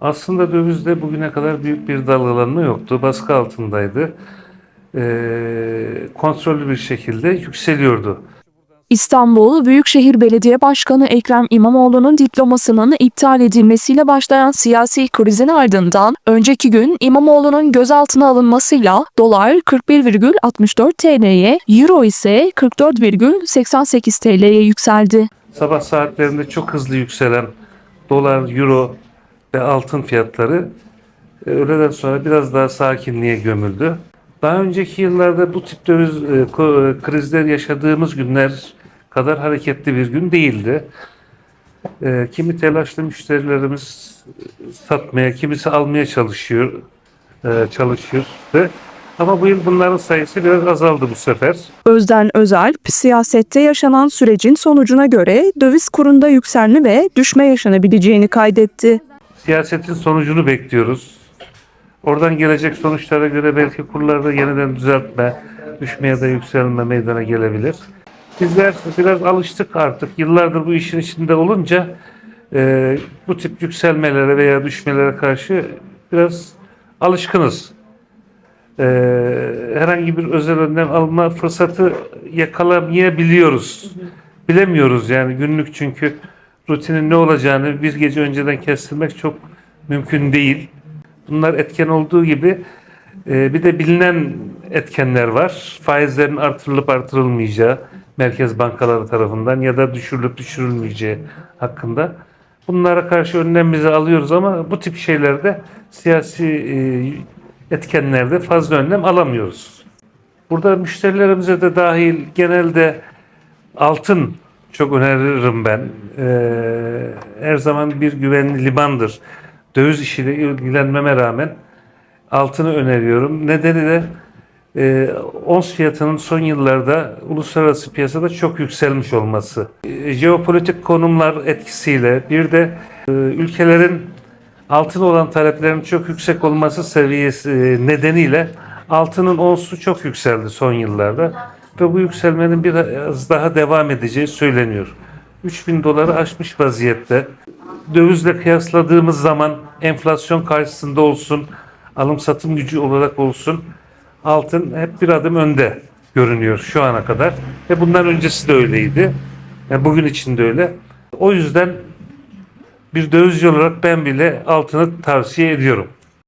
Aslında dövizde bugüne kadar büyük bir dalgalanma yoktu. Baskı altındaydı. Ee, kontrollü bir şekilde yükseliyordu. İstanbul Büyükşehir Belediye Başkanı Ekrem İmamoğlu'nun diplomasının iptal edilmesiyle başlayan siyasi krizin ardından önceki gün İmamoğlu'nun gözaltına alınmasıyla dolar 41,64 TL'ye, euro ise 44,88 TL'ye yükseldi. Sabah saatlerinde çok hızlı yükselen dolar, euro ve altın fiyatları e, öğleden sonra biraz daha sakinliğe gömüldü. Daha önceki yıllarda bu tip döviz e, e, krizler yaşadığımız günler kadar hareketli bir gün değildi. Kimi telaşlı müşterilerimiz satmaya, kimisi almaya çalışıyor, e, çalışıyordu. Ama bu yıl bunların sayısı biraz azaldı bu sefer. Özden Özel, siyasette yaşanan sürecin sonucuna göre döviz kurunda yükselme ve düşme yaşanabileceğini kaydetti. Siyasetin sonucunu bekliyoruz. Oradan gelecek sonuçlara göre belki kurlarda yeniden düzeltme, düşme ya da yükselme meydana gelebilir. Bizler biraz alıştık artık. Yıllardır bu işin içinde olunca e, bu tip yükselmelere veya düşmelere karşı biraz alışkınız. E, herhangi bir özel önlem alma fırsatı yakalamayabiliyoruz. Bilemiyoruz yani günlük çünkü rutinin ne olacağını bir gece önceden kestirmek çok mümkün değil. Bunlar etken olduğu gibi e, bir de bilinen etkenler var. Faizlerin artırılıp artırılmayacağı merkez bankaları tarafından ya da düşürülüp düşürülmeyeceği hakkında. Bunlara karşı önlemimizi alıyoruz ama bu tip şeylerde siyasi e, etkenlerde fazla önlem alamıyoruz. Burada müşterilerimize de dahil genelde altın çok öneririm ben. Ee, her zaman bir güvenli limandır. Döviz işiyle ilgilenmeme rağmen altını öneriyorum. Nedeni de e, ons fiyatının son yıllarda uluslararası piyasada çok yükselmiş olması. E, jeopolitik konumlar etkisiyle bir de e, ülkelerin altın olan taleplerinin çok yüksek olması seviyesi e, nedeniyle altının onsu çok yükseldi son yıllarda ve bu yükselmenin biraz daha devam edeceği söyleniyor. 3000 doları aşmış vaziyette. Dövizle kıyasladığımız zaman enflasyon karşısında olsun, alım satım gücü olarak olsun altın hep bir adım önde görünüyor şu ana kadar ve bundan öncesi de öyleydi. Yani bugün için de öyle. O yüzden bir dövizci olarak ben bile altını tavsiye ediyorum.